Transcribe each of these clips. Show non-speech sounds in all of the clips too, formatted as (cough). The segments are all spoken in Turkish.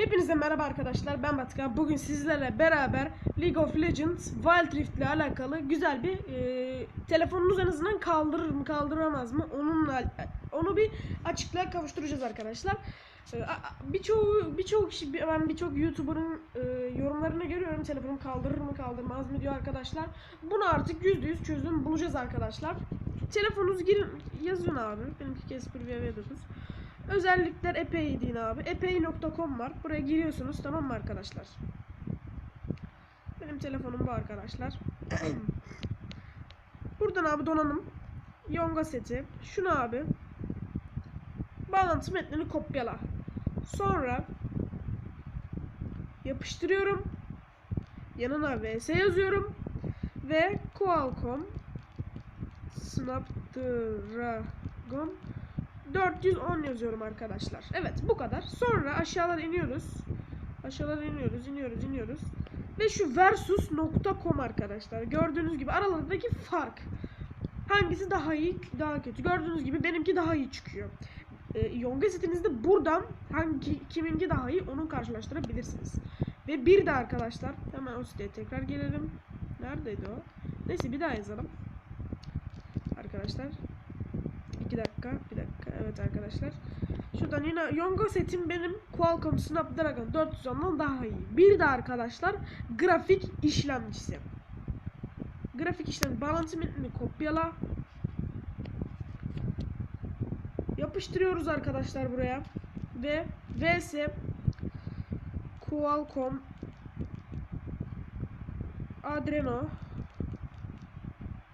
Hepinize merhaba arkadaşlar ben Batıkan. Bugün sizlerle beraber League of Legends Wild Rift ile alakalı güzel bir e, telefonunuz en azından kaldırır mı kaldıramaz mı onunla onu bir açıklığa kavuşturacağız arkadaşlar. E, birçoğu birçok kişi ben birçok YouTuber'ın e, yorumlarını görüyorum telefonum kaldırır mı kaldırmaz mı diyor arkadaşlar. Bunu artık %100 çözüm bulacağız arkadaşlar. Telefonunuzu girin yazın abi. Benimki Casper VV9. Özellikler epey deyin abi. Epey.com var. Buraya giriyorsunuz tamam mı arkadaşlar? Benim telefonum bu arkadaşlar. (clears throat) Buradan abi donanım. Yonga seti. Şunu abi. Bağlantı metnini kopyala. Sonra yapıştırıyorum. Yanına vs yazıyorum. Ve Qualcomm Snapdragon 410 yazıyorum arkadaşlar. Evet bu kadar. Sonra aşağılara iniyoruz. Aşağılara iniyoruz, iniyoruz, iniyoruz. Ve şu versus.com arkadaşlar. Gördüğünüz gibi aralarındaki fark. Hangisi daha iyi, daha kötü. Gördüğünüz gibi benimki daha iyi çıkıyor. E, Yonga setinizde buradan hangi kiminki daha iyi onu karşılaştırabilirsiniz. Ve bir de arkadaşlar hemen o siteye tekrar gelelim. Neredeydi o? Neyse bir daha yazalım. Arkadaşlar 2 dakika, bir dakika. Evet arkadaşlar. Şuradan yine Yonga setim benim Qualcomm Snapdragon 410'dan daha iyi. Bir de arkadaşlar grafik işlemcisi. Grafik işlem bağlantı metnini kopyala. Yapıştırıyoruz arkadaşlar buraya. Ve vs Qualcomm Adreno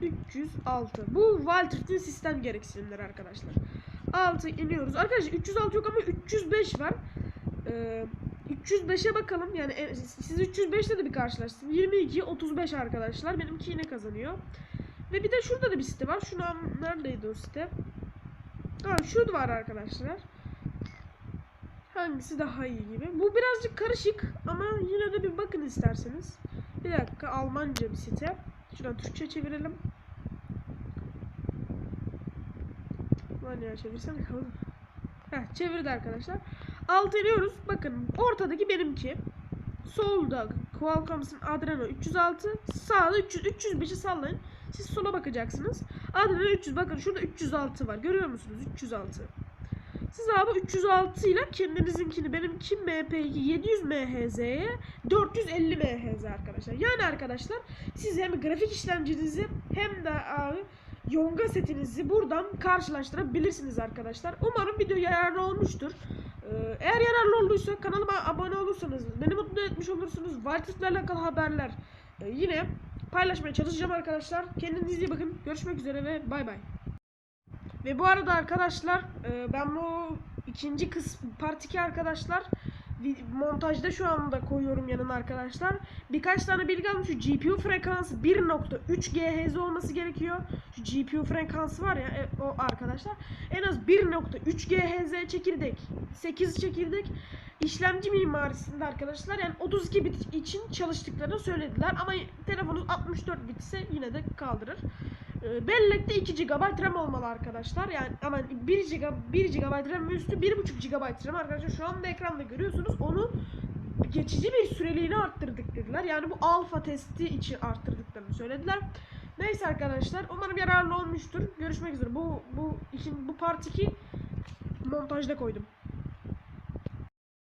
306. Bu Walter'ın sistem gereksinimleri arkadaşlar. 6 iniyoruz. Arkadaşlar 306 yok ama 305 var. Ee, 305'e bakalım. Yani e, siz 305'te de bir karşılaştırın. 22 35 arkadaşlar. Benimki yine kazanıyor. Ve bir de şurada da bir site var. Şunu neredeydi o site? Ha şu var arkadaşlar. Hangisi daha iyi gibi. Bu birazcık karışık ama yine de bir bakın isterseniz. Bir dakika Almanca bir site. Şuradan Türkçe çevirelim. Lan ya çevirsene oğlum. Heh çevirdi arkadaşlar. Alt iniyoruz. Bakın ortadaki benimki. Solda Qualcomm'sın Adreno 306. Sağda 300, 305'i sallayın. Siz sola bakacaksınız. Adreno 300. Bakın şurada 306 var. Görüyor musunuz? 306. Siz abi 306 ile kendinizinkini benimki MP2 700 MHz'ye 450 MHz arkadaşlar. Yani arkadaşlar siz hem grafik işlemcinizi hem de abi Yonga setinizi buradan karşılaştırabilirsiniz arkadaşlar. Umarım video yararlı olmuştur. Ee, Eğer yararlı olduysa kanalıma abone olursanız beni mutlu etmiş olursunuz. Vartıkla alakalı haberler e, yine paylaşmaya çalışacağım arkadaşlar. Kendinize iyi bakın. Görüşmek üzere ve bay bay. Ve bu arada arkadaşlar e, ben bu ikinci kısım part 2 arkadaşlar montajda şu anda koyuyorum yanına arkadaşlar. Birkaç tane bilgi aldım. Şu GPU frekansı 1.3 GHz olması gerekiyor. Şu GPU frekansı var ya e, o arkadaşlar. En az 1.3 GHz çekirdek. 8 çekirdek işlemci mimarisinde arkadaşlar yani 32 bit için çalıştıklarını söylediler ama telefonunuz 64 bit ise yine de kaldırır. Bellekte 2 GB RAM olmalı arkadaşlar. Yani ama 1 GB 1 GB RAM ve üstü 1.5 GB RAM arkadaşlar. Şu anda ekranda görüyorsunuz. Onu geçici bir süreliğine arttırdık dediler. Yani bu alfa testi için arttırdıklarını söylediler. Neyse arkadaşlar umarım yararlı olmuştur. Görüşmek üzere. Bu bu işin bu part 2 montajda koydum.